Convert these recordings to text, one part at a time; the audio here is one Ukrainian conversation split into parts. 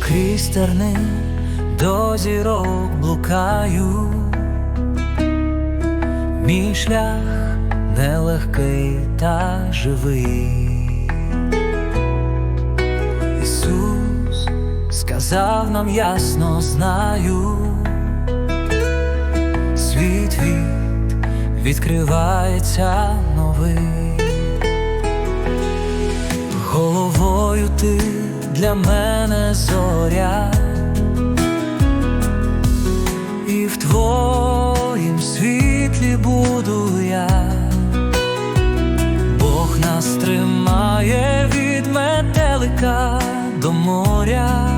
Крізь терни до зірок блукаю, мій шлях нелегкий та живий. Ісус сказав нам ясно, знаю. Відкривається новий. Головою ти для мене зоря, і в твоїм світлі буду я, Бог нас тримає від метелика до моря,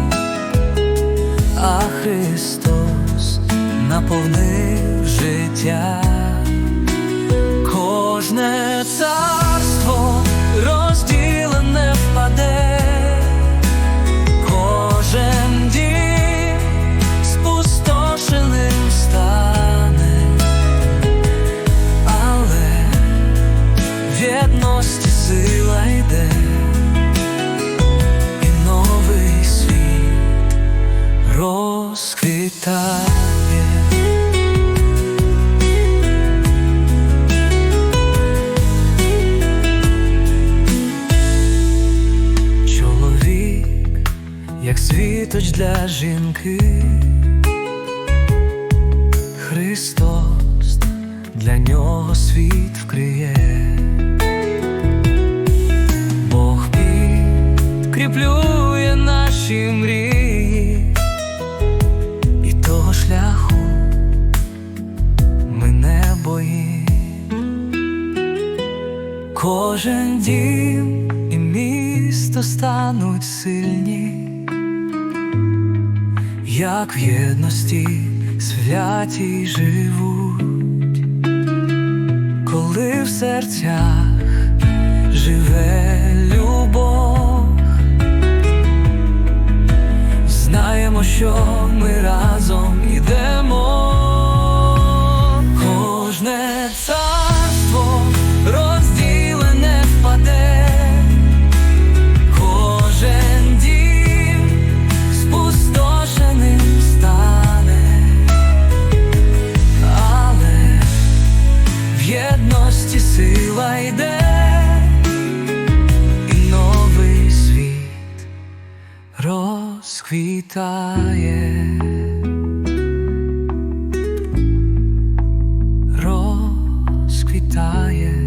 а Христос наповнив життя. Кожне світоч для жінки, Христос для нього світ вкриє, Бог підкріплює наші мрії, і того шляху ми не боїм. Кожен дім і місто стануть сильні, як в єдності святі живуть, коли в серцях живе любов, знаємо, що ми разом ідемо. Кожне царство Квітає розквітає.